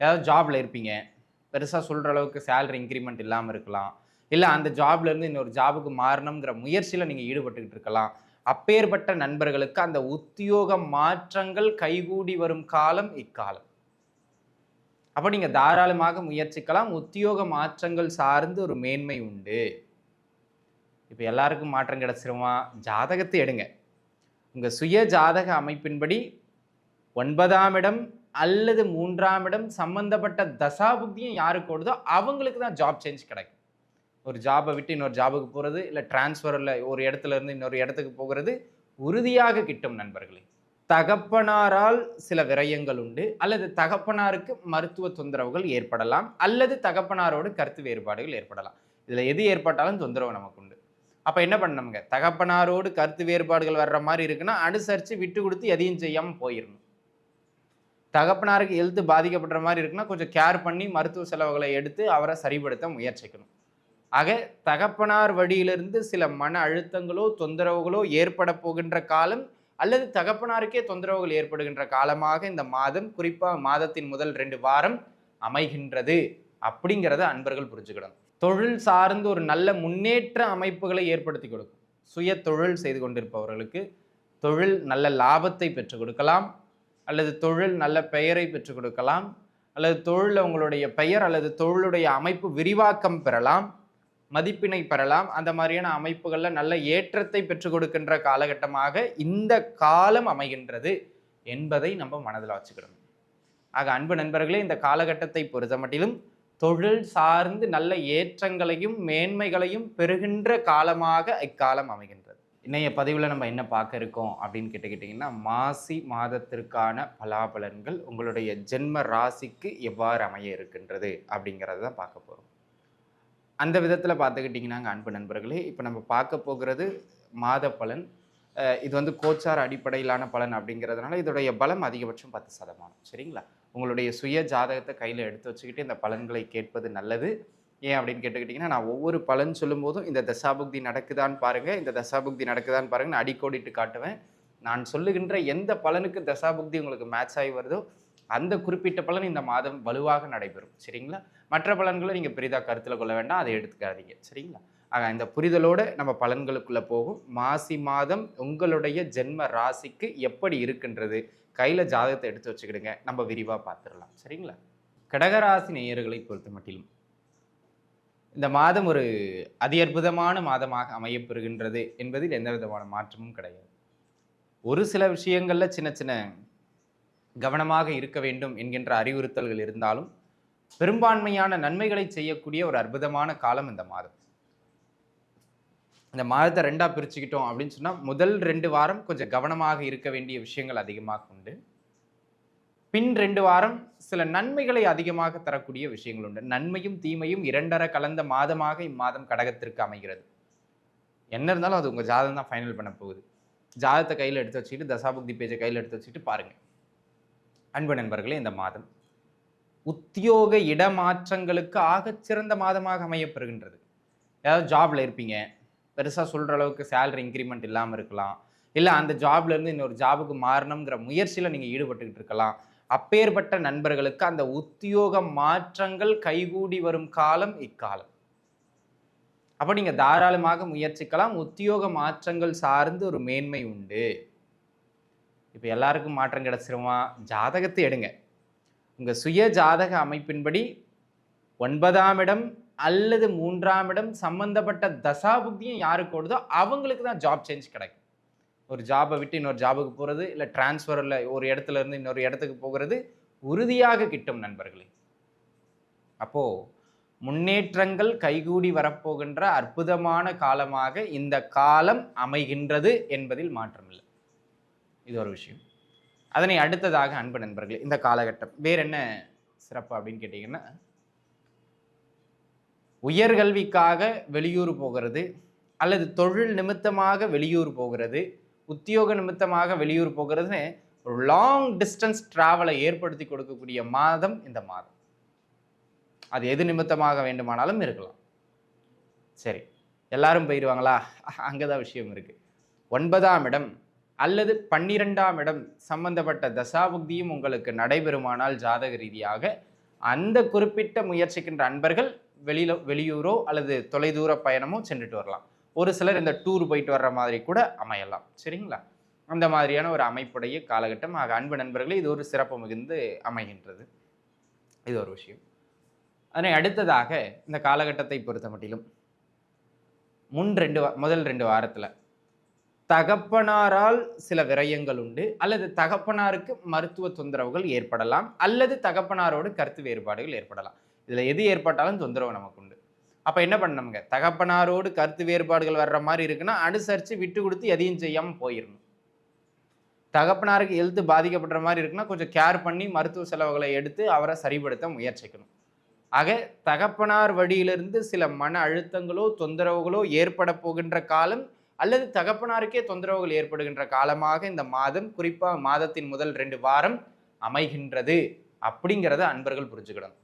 ஏதாவது ஜாப்ல இருப்பீங்க. பெருசாக சொல்கிற அளவுக்கு சேலரி இன்க்ரிமெண்ட் இல்லாமல் இருக்கலாம். இல்லை அந்த ஜாப்லேருந்து இன்னொரு ஜாபுக்கு மாறணுங்கிற முயற்சியில் நீங்கள் ஈடுபட்டுக்கிட்டு இருக்கலாம். அப்பேற்பட்ட நண்பர்களுக்கு அந்த உத்தியோக மாற்றங்கள் கைகூடி வரும் காலம் இக்காலம். அப்போ நீங்கள் தாராளமாக முயற்சிக்கலாம். உத்தியோக மாற்றங்கள் சார்ந்து ஒரு மேன்மை உண்டு. இப்போ எல்லாருக்கும் மாற்றம் கிடைச்சிருமா? ஜாதகத்தை எடுங்க. உங்கள் சுய ஜாதக அமைப்பின்படி ஒன்பதாம் இடம் அல்லது மூன்றாம் இடம் சம்பந்தப்பட்ட தசாபுக்தியும் யாருக்கு ஓடுதோ அவங்களுக்கு தான் ஜாப் சேஞ்ச் கிடைக்கும். ஒரு ஜாபை விட்டு இன்னொரு ஜாபுக்கு போகிறது இல்லை டிரான்ஸ்ஃபரில் ஒரு இடத்துல இருந்து இன்னொரு இடத்துக்கு போகிறது உறுதியாக கிட்டும் நண்பர்களே. தகப்பனாரால் சில விரயங்கள் உண்டு அல்லது தகப்பனாருக்கு மருத்துவ தொந்தரவுகள் ஏற்படலாம் அல்லது தகப்பனாரோடு கருத்து வேறுபாடுகள் ஏற்படலாம். இதில் எது ஏற்பட்டாலும் தொந்தரவு நமக்கு உண்டு. அப்போ என்ன பண்ணணுங்க? தகப்பனாரோடு கருத்து வேறுபாடுகள் வர்ற மாதிரி இருக்குன்னா அனுசரித்து விட்டு கொடுத்து எதையும் செய்யாமல் போயிடணும் தகப்பனாருக்கு ஹெல்த் பாதிக்கப்படுற மாதிரி இருக்குன்னா கொஞ்சம் கேர் பண்ணி மருத்துவ செலவுகளை எடுத்து அவரை சரிப்படுத்த முயற்சிக்கணும். ஆக தகப்பனார் வழியிலிருந்து சில மன அழுத்தங்களோ தொந்தரவுகளோ ஏற்பட போகின்ற காலம் அல்லது தகப்பனாருக்கே தொந்தரவுகள் ஏற்படுகின்ற காலமாக இந்த மாதம் குறிப்பாக மாதத்தின் முதல் ரெண்டு வாரம் அமைகின்றது அப்படிங்கிறத அன்பர்கள் புரிஞ்சுக்கணும். தொழில் சார்ந்து ஒரு நல்ல முன்னேற்ற அமைப்புகளை ஏற்படுத்தி கொடுக்கும். சுய தொழில் செய்து கொண்டிருப்பவர்களுக்கு தொழில் நல்ல லாபத்தை பெற்றுக் கொடுக்கலாம். அல்லது தொழில் நல்ல பெயரை பெற்றுக் கொடுக்கலாம். அல்லது தொழில் உங்களுடைய பெயர் அல்லது தொழிலுடைய அமைப்பு விரிவாக்கம் பெறலாம். மதிப்பினை பெறலாம். அந்த மாதிரியான அமைப்புகளில் நல்ல ஏற்றத்தை பெற்றுக் கொடுக்கின்ற காலகட்டமாக இந்த காலம் அமைகின்றது என்பதை நம்ம மனதில் வச்சுக்கிடணும் ஆக அன்பு நண்பர்களே இந்த காலகட்டத்தை பொறுத்த மட்டிலும் தொழில் சார்ந்து நல்ல ஏற்றங்களையும் மேன்மைகளையும் பெறுகின்ற காலமாக இக்காலம் அமைகின்றது. இன்றைய பதிவில் நம்ம என்ன பார்க்க இருக்கோம் அப்படின்னு கேட்டுக்கிட்டிங்கன்னா மாசி மாதத்திற்கான பலாபலன்கள் உங்களுடைய ஜென்ம ராசிக்கு எவ்வாறு அமைய இருக்கின்றது அப்படிங்கிறத தான் பார்க்க போகிறோம் அந்த விதத்தில் பார்த்துக்கிட்டிங்கன்னா அன்பு நண்பர்களே இப்போ நம்ம பார்க்க போகிறது மாத பலன் இது வந்து கோச்சார் அடிப்படையிலான பலன் அப்படிங்கிறதுனால இதோடைய பலம் அதிகபட்சம் பத்து சதமானம். சரிங்களா? உங்களுடைய சுய ஜாதகத்தை கையில் எடுத்து வச்சுக்கிட்டு இந்த பலன்களை கேட்பது நல்லது. ஏன் அப்படின்னு கேட்டுக்கிட்டிங்கன்னா நான் ஒவ்வொரு பலன் சொல்லும்போதும் இந்த தசாபுக்தி நடக்குதான்னு பாருங்கள் இந்த தசாபுக்தி நடக்குதான்னு பாருங்கள் நான் அடிக்கோடிட்டு காட்டுவேன். நான் சொல்லுகின்ற எந்த பலனுக்கு தசாபுக்தி உங்களுக்கு மேட்ச் ஆகி வருதோ அந்த குறிப்பிட்ட பலன் இந்த மாதம் வலுவாக நடைபெறும். சரிங்களா? மற்ற பலன்களை நீங்கள் பெரிதாக கருத்தில் கொள்ள வேண்டாம் அதை எடுத்துக்காதீங்க. சரிங்களா? ஆக இந்த புரிதலோடு நம்ம பலன்களுக்குள்ளே போகும். மாசி மாதம் உங்களுடைய ஜென்ம ராசிக்கு எப்படி இருக்கின்றது கையில் ஜாதகத்தை எடுத்து வச்சுக்கிடுங்க. நம்ம விரிவாக பார்த்துடலாம். சரிங்களா? கடகராசி நேயர்களை பொறுத்த மட்டிலும் இந்த மாதம் ஒரு அதி அற்புதமான மாதமாக அமையப்பெறுகின்றது என்பதில் எந்த விதமான மாற்றமும் கிடையாது. ஒரு சில விஷயங்களில் சின்ன சின்ன கவனமாக இருக்க வேண்டும் என்கின்ற அறிவுறுத்தல்கள் இருந்தாலும் பெரும்பான்மையான நன்மைகளை செய்யக்கூடிய ஒரு அற்புதமான காலம் இந்த மாதம். இந்த மாதத்தை ரெண்டாக பிரிச்சுக்கிட்டோம் அப்படின்னு சொன்னால் முதல் ரெண்டு வாரம் கொஞ்சம் கவனமாக இருக்க வேண்டிய விஷயங்கள் அதிகமாக உண்டு. பின் ரெண்டு வாரம் சில நன்மைகளை அதிகமாக தரக்கூடிய விஷயங்கள் உண்டு. நன்மையும் தீமையும் இரண்டர கலந்த மாதமாக இம்மாதம் கடகத்திற்கு அமைகிறது. என்ன இருந்தாலும் அது உங்கள் ஜாதகம் தான் ஃபைனல் பண்ண போகுது. ஜாதகத்தை கையில் எடுத்து வச்சுக்கிட்டு தசாபுக்தி பேஜை கையில் எடுத்து வச்சுக்கிட்டு பாருங்கள் அன்பு நண்பர்களே இந்த மாதம் உத்தியோக இடமாற்றங்களுக்கு ஆகச் சிறந்த மாதமாக அமையப்பெறுகின்றது. ஏதாவது ஜாப்ல இருப்பீங்க. பெருசாக சொல்கிற அளவுக்கு சேலரி இன்க்ரிமெண்ட் இல்லாமல் இருக்கலாம். இல்லை அந்த ஜாப்லேருந்து இன்னொரு ஜாபுக்கு மாறணுங்கிற முயற்சியில் நீங்கள் ஈடுபட்டுக்கிட்டு இருக்கலாம். அப்பேற்பட்ட நண்பர்களுக்கு அந்த உத்தியோக மாற்றங்கள் கைகூடி வரும் காலம் இக்காலம். அப்போ நீங்கள் தாராளமாக முயற்சிக்கலாம். உத்தியோக மாற்றங்கள் சார்ந்து ஒரு மேன்மை உண்டு. இப்போ எல்லாருக்கும் மாற்றம் கிடைச்சிருமா? ஜாதகத்தை எடுங்க. உங்கள் சுய ஜாதக அமைப்பின்படி ஒன்பதாம் இடம் அல்லது மூன்றாம் இடம் சம்பந்தப்பட்ட தசாபுக்தியும் யாருக்கு ஓடுதோ அவங்களுக்கு தான் ஜாப் சேஞ்ச் கிடைக்கும். ஒரு ஜாபை விட்டு இன்னொரு ஜாபுக்கு போகிறது இல்லை டிரான்ஸ்ஃபரில் ஒரு இடத்துல இருந்து இன்னொரு இடத்துக்கு போகிறது உறுதியாக கிட்டும் நண்பர்களே. அப்போது முன்னேற்றங்கள் கைகூடி வரப்போகின்ற அற்புதமான காலமாக இந்த காலம் அமைகின்றது என்பதில் மாற்றமில்லை. இது ஒரு விஷயம். அதனை அடுத்ததாக அன்பு நண்பர்களே இந்த காலகட்டம். வேற என்ன சிறப்பு அப்படின்னு கேட்டிங்கன்னா உயர்கல்விக்காக வெளியூர் போகிறது அல்லது தொழில் நிமித்தமாக வெளியூர் போகிறது உத்தியோக நிமித்தமாக வெளியூர் போகிறதுன்னு ஒரு லாங் டிஸ்டன்ஸ் டிராவலை ஏற்படுத்தி கொடுக்கக்கூடிய மாதம் இந்த மாதம். அது எது நிமித்தமாக வேண்டுமானாலும் இருக்கலாம். சரி எல்லாரும் போயிடுவாங்களா அங்கே தான் விஷயம் இருக்கு. ஒன்பதாம் இடம் அல்லது பன்னிரெண்டாம் இடம் சம்பந்தப்பட்ட தசாபுக்தியும் உங்களுக்கு நடைபெறுமானால் ஜாதக ரீதியாக அந்த குறிப்பிட்ட முயற்சிக்கின்ற அன்பர்கள் வெளியில வெளியூரோ அல்லது தொலைதூர பயணமோ சென்றுட்டு வரலாம். ஒரு சிலர் இந்த டூர் போயிட்டு வர்ற மாதிரி கூட அமையலாம். சரிங்களா? அந்த மாதிரியான ஒரு அமைப்புடைய காலகட்டம். ஆக அன்பு நண்பர்களே இது ஒரு சிறப்பு மிகுந்து அமைகின்றது. இது ஒரு விஷயம். அதனை அடுத்ததாக இந்த காலகட்டத்தை பொறுத்த மட்டிலும் முன் ரெண்டு முதல் ரெண்டு வாரத்தில் தகப்பனாரால் சில விரயங்கள் உண்டு. அல்லது தகப்பனாருக்கு மருத்துவ தொந்தரவுகள் ஏற்படலாம். அல்லது தகப்பனாரோடு கருத்து வேறுபாடுகள் ஏற்படலாம். இதில் எது ஏற்பட்டாலும் தொந்தரவு நமக்கு உண்டு. அப்போ என்ன பண்ணணுங்க? தகப்பனாரோடு கருத்து வேறுபாடுகள் வர்ற மாதிரி இருக்குன்னா அனுசரித்து விட்டு கொடுத்து எதையும் செய்யாமல் போயிடணும் தகப்பனாருக்கு எழுத்து பாதிக்கப்படுற மாதிரி இருக்குன்னா கொஞ்சம் கேர் பண்ணி மருத்துவ செலவுகளை எடுத்து அவரை சரிப்படுத்த முயற்சிக்கணும். ஆக தகப்பனார் வழியிலிருந்து சில மன அழுத்தங்களோ தொந்தரவுகளோ ஏற்பட போகின்ற காலம் அல்லது தகப்பனாருக்கே தொந்தரவுகள் ஏற்படுகின்ற காலமாக இந்த மாதம் குறிப்பாக மாதத்தின் முதல் ரெண்டு வாரம் அமைகின்றது. அப்படிங்கிறத அன்பர்கள் புரிஞ்சுக்கிடணும்.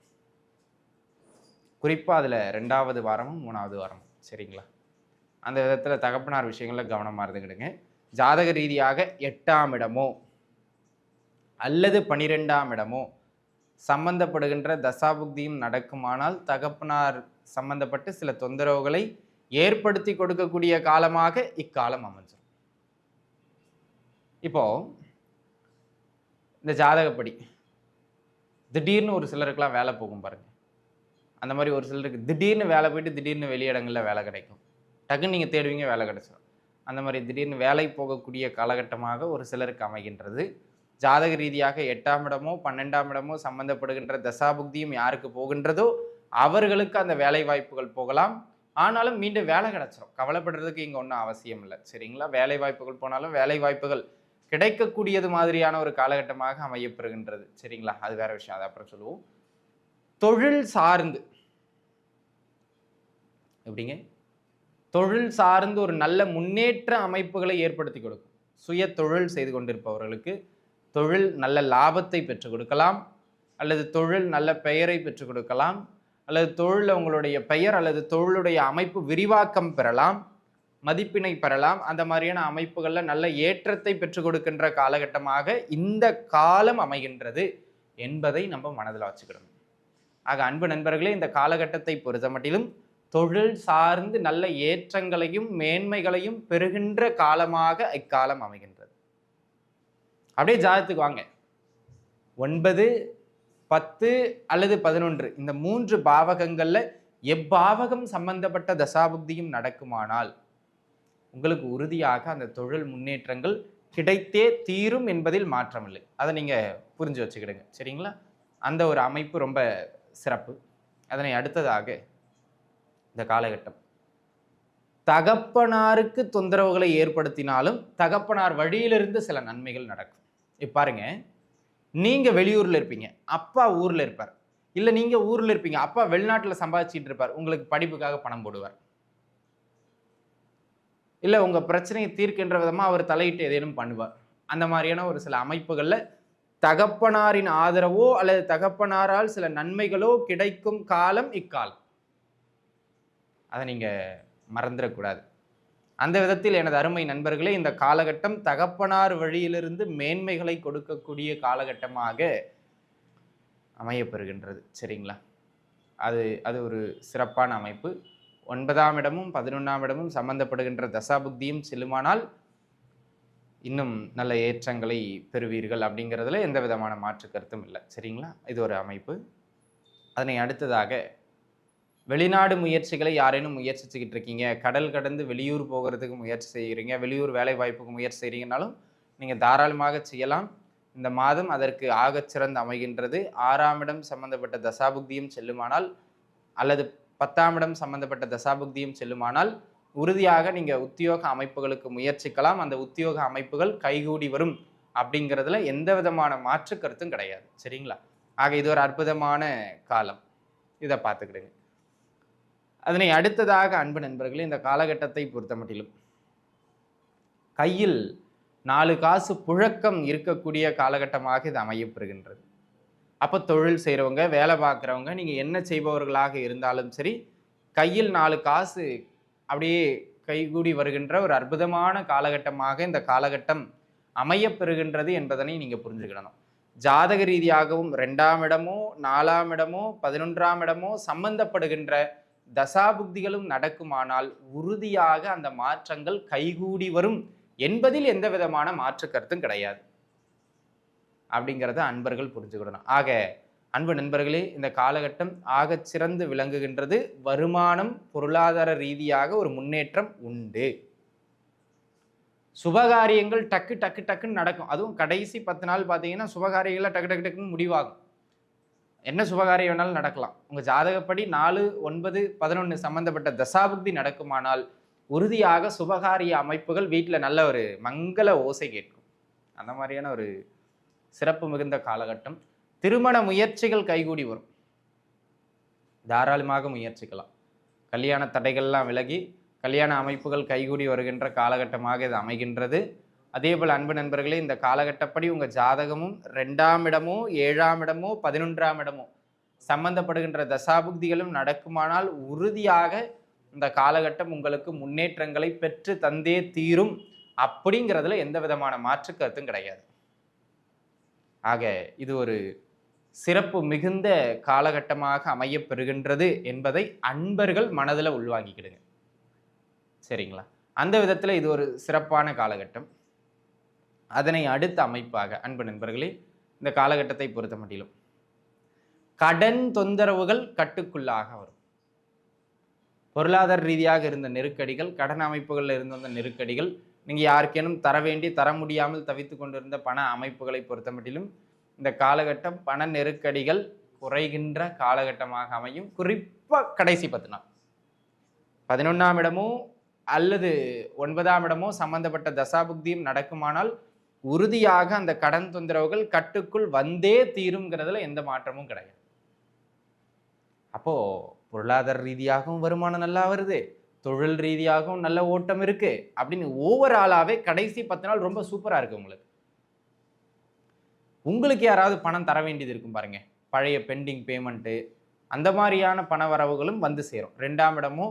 குறிப்பாக அதில் ரெண்டாவது வாரமும் மூணாவது வாரமும். சரிங்களா? அந்த விதத்தில் தகப்பனார் விஷயங்களில் கவனமாக இருந்துக்கிடுங்க. ஜாதக ரீதியாக எட்டாம் இடமோ அல்லது பனிரெண்டாம் இடமோ சம்பந்தப்படுகின்ற தசாபுக்தியும் நடக்குமானால் தகப்பனார் சம்பந்தப்பட்டு சில தொந்தரவுகளை ஏற்படுத்தி கொடுக்கக்கூடிய காலமாக இக்காலம் அமைஞ்சிடும் இப்போ இந்த ஜாதகப்படி திடீர்னு ஒரு சிலருக்கெல்லாம் வேலை போகும் பாருங்கள் அந்த மாதிரி ஒரு சிலருக்கு திடீர்னு வேலை போயிட்டு திடீர்னு வெளியிடங்களில் வேலை கிடைக்கும். டக்குன்னு நீங்கள் தேடுவீங்க வேலை கிடைச்சிடும் அந்த மாதிரி திடீர்னு வேலை போகக்கூடிய காலகட்டமாக ஒரு சிலருக்கு அமைகின்றது. ஜாதக ரீதியாக எட்டாம் இடமோ பன்னெண்டாம் இடமோ சம்பந்தப்படுகின்ற தசாபுக்தியும் யாருக்கு போகின்றதோ அவர்களுக்கு அந்த வேலை வாய்ப்புகள் போகலாம். ஆனாலும் மீண்டும் வேலை கிடச்சிரும். கவலைப்படுறதுக்கு இங்கே ஒன்றும் அவசியம் இல்லை. சரிங்களா? வேலை வாய்ப்புகள் போனாலும் வேலை வாய்ப்புகள் கிடைக்கக்கூடியது மாதிரியான ஒரு காலகட்டமாக அமையப்பெறுகின்றது சரிங்களா? அது வேறு விஷயம். அதை அப்புறம் சொல்லுவோம். தொழில் சார்ந்து. எப்படிங்க? தொழில் சார்ந்து ஒரு நல்ல முன்னேற்ற அமைப்புகளை ஏற்படுத்தி கொடுக்கும். சுய தொழில் செய்து கொண்டிருப்பவர்களுக்கு தொழில் நல்ல லாபத்தை பெற்றுக் கொடுக்கலாம். அல்லது தொழில் நல்ல பெயரை பெற்றுக் கொடுக்கலாம். அல்லது தொழில் உங்களுடைய பெயர் அல்லது தொழிலுடைய அமைப்பு விரிவாக்கம் பெறலாம். மதிப்பினை பெறலாம். அந்த மாதிரியான அமைப்புகளில் நல்ல ஏற்றத்தை பெற்றுக் கொடுக்கின்ற காலகட்டமாக இந்த காலம் அமைகின்றது என்பதை நம்ம மனதில் வச்சுக்கிடணும் ஆக அன்பு நண்பர்களே இந்த காலகட்டத்தை பொறுத்த மட்டிலும் தொழில் சார்ந்து நல்ல ஏற்றங்களையும் மேன்மைகளையும் பெறுகின்ற காலமாக இக்காலம் அமைகின்றது. அப்படியே ஜாதத்துக்கு வாங்க. ஒன்பது பத்து அல்லது பதினொன்று இந்த மூன்று பாவகங்களில் எப்பாவகம் சம்பந்தப்பட்ட தசாபுக்தியும் நடக்குமானால் உங்களுக்கு உறுதியாக அந்த தொழில் முன்னேற்றங்கள் கிடைத்தே தீரும் என்பதில் மாற்றமில்லை. அதை நீங்கள் புரிஞ்சு வச்சுக்கிடுங்க. சரிங்களா? அந்த ஒரு அமைப்பு ரொம்ப சிறப்பு. அதனை அடுத்ததாக இந்த காலகட்டம். தகப்பனாருக்கு தொந்தரவுகளை ஏற்படுத்தினாலும் தகப்பனார் வழியிலிருந்து சில நன்மைகள் நடக்கும். இப்போ பாருங்க நீங்கள் வெளியூரில் இருப்பீங்க அப்பா ஊரில் இருப்பார். இல்லை நீங்கள் ஊரில் இருப்பீங்க அப்பா வெளிநாட்டில் சம்பாதிச்சிட்டு இருப்பார் உங்களுக்கு படிப்புக்காக பணம் போடுவார். இல்லை உங்கள் பிரச்சனையை தீர்க்கின்ற விதமாக அவர் தலையிட்டு ஏதேனும் பண்ணுவார். அந்த மாதிரியான ஒரு சில அமைப்புகளில் தகப்பனாரின் ஆதரவோ அல்லது தகப்பனாரால் சில நன்மைகளோ கிடைக்கும் காலம் இக்காலம். அதை நீங்க மறந்துடக்கூடாது. அந்த விதத்தில் எனது அருமை நண்பர்களே இந்த காலகட்டம் தகப்பனார் வழியிலிருந்து மேன்மைகளை கொடுக்கக்கூடிய காலகட்டமாக அமையப்பெறுகின்றது. சரிங்களா? அது அது ஒரு சிறப்பான அமைப்பு. ஒன்பதாம் இடமும் பதினொன்றாம் இடமும் சம்பந்தப்படுகின்ற தசாபுக்தியும் செல்லுமானால் இன்னும் நல்ல ஏற்றங்களை பெறுவீர்கள் அப்படிங்கிறதுல எந்த விதமான மாற்று கருத்தும் இல்லை. சரிங்களா? இது ஒரு அமைப்பு. அதனை அடுத்ததாக வெளிநாடு முயற்சிகளை யாரேனும் முயற்சிச்சுக்கிட்டு இருக்கீங்க கடல் கடந்து வெளியூர் போகிறதுக்கு முயற்சி செய்கிறீங்க வெளியூர் வேலை வாய்ப்புக்கு முயற்சி செய்கிறீங்கனாலும் நீங்கள் தாராளமாக செய்யலாம். இந்த மாதம் அதற்கு ஆகச் சிறந்து அமைகின்றது. ஆறாம் இடம் சம்பந்தப்பட்ட தசாபுக்தியும் செல்லுமானால் அல்லது பத்தாம் இடம் சம்பந்தப்பட்ட தசாபுக்தியும் செல்லுமானால் உறுதியாக நீங்கள் உத்தியோக அமைப்புகளுக்கு முயற்சிக்கலாம். அந்த உத்தியோக அமைப்புகள் கைகூடி வரும் அப்படிங்கிறதுல எந்த விதமான மாற்று கருத்தும் கிடையாது. சரிங்களா? ஆக இது ஒரு அற்புதமான காலம். இதை பார்த்துக்கிடுங்க. அதனை அடுத்ததாக அன்பு நண்பர்களே இந்த காலகட்டத்தை பொறுத்த மட்டிலும் கையில் நாலு காசு புழக்கம் இருக்கக்கூடிய காலகட்டமாக இது அமையப்பெறுகின்றது. அப்போ தொழில் செய்கிறவங்க வேலை பார்க்குறவங்க நீங்கள் என்ன செய்பவர்களாக இருந்தாலும் சரி கையில் நாலு காசு அப்படியே கைகூடி வருகின்ற ஒரு அற்புதமான காலகட்டமாக இந்த காலகட்டம் அமையப்பெறுகின்றது என்பதனை நீங்கள் புரிஞ்சுக்கிடணும். ஜாதக ரீதியாகவும் ரெண்டாம் இடமோ நாலாம் இடமோ பதினொன்றாம் இடமோ சம்பந்தப்படுகின்ற தசாபுக்திகளும் நடக்குமானால் உறுதியாக அந்த மாற்றங்கள் கைகூடி வரும் என்பதில் எந்த விதமான மாற்று கருத்தும் கிடையாது. அப்படிங்கிறத அன்பர்கள் புரிஞ்சுக்கிடணும். ஆக அன்பு நண்பர்களே இந்த காலகட்டம் ஆகச் சிறந்து விளங்குகின்றது. வருமானம் பொருளாதார ரீதியாக ஒரு முன்னேற்றம் உண்டு. சுபகாரியங்கள் டக்கு டக்கு டக்குன்னு நடக்கும். அதுவும் கடைசி பத்து நாள் பார்த்தீங்கன்னா சுபகாரியங்கள்லாம் டக்கு டக்கு டக்குன்னு முடிவாகும். என்ன சுபகாரியம் வேணாலும் நடக்கலாம். உங்கள் ஜாதகப்படி நாலு ஒன்பது பதினொன்று சம்மந்தப்பட்ட தசாபுக்தி நடக்குமானால் உறுதியாக சுபகாரிய அமைப்புகள் வீட்டில் நல்ல ஒரு மங்கள ஓசை கேட்கும். அந்த மாதிரியான ஒரு சிறப்பு மிகுந்த காலகட்டம். திருமண முயற்சிகள் கைகூடி வரும். தாராளமாக முயற்சிக்கலாம். கல்யாண தடைகள்லாம் விலகி கல்யாண அமைப்புகள் கைகூடி வருகின்ற காலகட்டமாக இது அமைகின்றது. அதே போல் அன்பு நண்பர்களே இந்த காலகட்டப்படி உங்கள் ஜாதகமும் ரெண்டாம் இடமோ ஏழாம் இடமோ பதினொன்றாம் இடமோ சம்பந்தப்படுகின்ற தசாபுக்திகளும் நடக்குமானால் உறுதியாக இந்த காலகட்டம் உங்களுக்கு முன்னேற்றங்களை பெற்று தந்தே தீரும் அப்படிங்கிறதுல எந்த விதமான மாற்று கருத்தும் கிடையாது. ஆக இது ஒரு சிறப்பு மிகுந்த காலகட்டமாக அமையப்பெறுகின்றது என்பதை அன்பர்கள் மனதில் உள்வாங்கிக்கிடுங்க. சரிங்களா? அந்த விதத்தில் இது ஒரு சிறப்பான காலகட்டம். அதனை அடுத்த அமைப்பாக அன்பு நண்பர்களே இந்த காலகட்டத்தை பொறுத்த மட்டிலும். கடன் தொந்தரவுகள் கட்டுக்குள்ளாக வரும். பொருளாதார ரீதியாக இருந்த நெருக்கடிகள் கடன் அமைப்புகளில் இருந்த அந்த நெருக்கடிகள் நீங்கள் யாருக்கேனும் தர வேண்டி தர முடியாமல் தவித்து கொண்டிருந்த பண அமைப்புகளை பொறுத்த மட்டிலும் இந்த காலகட்டம் பண நெருக்கடிகள் குறைகின்ற காலகட்டமாக அமையும். குறிப்பாக கடைசி பத்து நாள். பதினொன்றாம் இடமோ அல்லது ஒன்பதாம் இடமோ சம்பந்தப்பட்ட தசாபுக்தியும் நடக்குமானால் உறுதியாக அந்த கடன் தொந்தரவுகள் கட்டுக்குள் வந்தே தீருங்கிறதுல எந்த மாற்றமும் கிடையாது. அப்போ பொருளாதார ரீதியாகவும் வருமானம் நல்லா வருது. தொழில் ரீதியாகவும் நல்ல ஓட்டம் இருக்கு. அப்படின்னு ஓவராலாவே கடைசி பத்து நாள் ரொம்ப சூப்பராக இருக்கு உங்களுக்கு. உங்களுக்கு யாராவது பணம் தர வேண்டியது இருக்கும் பாருங்க. பழைய பெண்டிங் பேமெண்ட்டு அந்த மாதிரியான பண வரவுகளும் வந்து சேரும். ரெண்டாம் இடமோ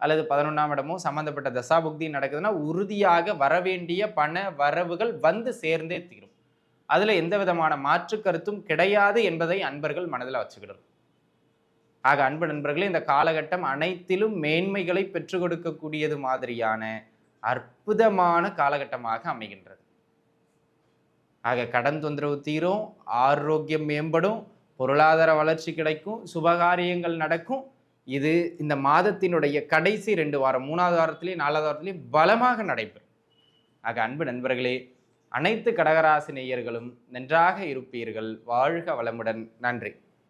அல்லது பதினொன்றாம் இடமோ சம்மந்தப்பட்ட தசாபுக்தி நடக்குதுன்னா உறுதியாக வரவேண்டிய பண வரவுகள் வந்து சேர்ந்தே தீரும். அதில் எந்த விதமான மாற்று கருத்தும் கிடையாது என்பதை அன்பர்கள் மனதில் வச்சுக்கிடணும். ஆக அன்பு நண்பர்களே இந்த காலகட்டம் அனைத்திலும் மேன்மைகளை பெற்றுக் கொடுக்கக்கூடியது மாதிரியான அற்புதமான காலகட்டமாக அமைகின்றது. ஆக கடன் தொந்தரவு தீரும் ஆரோக்கியம் மேம்படும் பொருளாதார வளர்ச்சி கிடைக்கும் சுபகாரியங்கள் நடக்கும். இது இந்த மாதத்தினுடைய கடைசி ரெண்டு வாரம் மூணாவது வாரத்திலேயே நாலாவது வாரத்திலேயே பலமாக நடைபெறும். ஆக அன்பு நண்பர்களே அனைத்து கடகராசி நேயர்களும் நன்றாக இருப்பீர்கள். வாழ்க வளமுடன். நன்றி.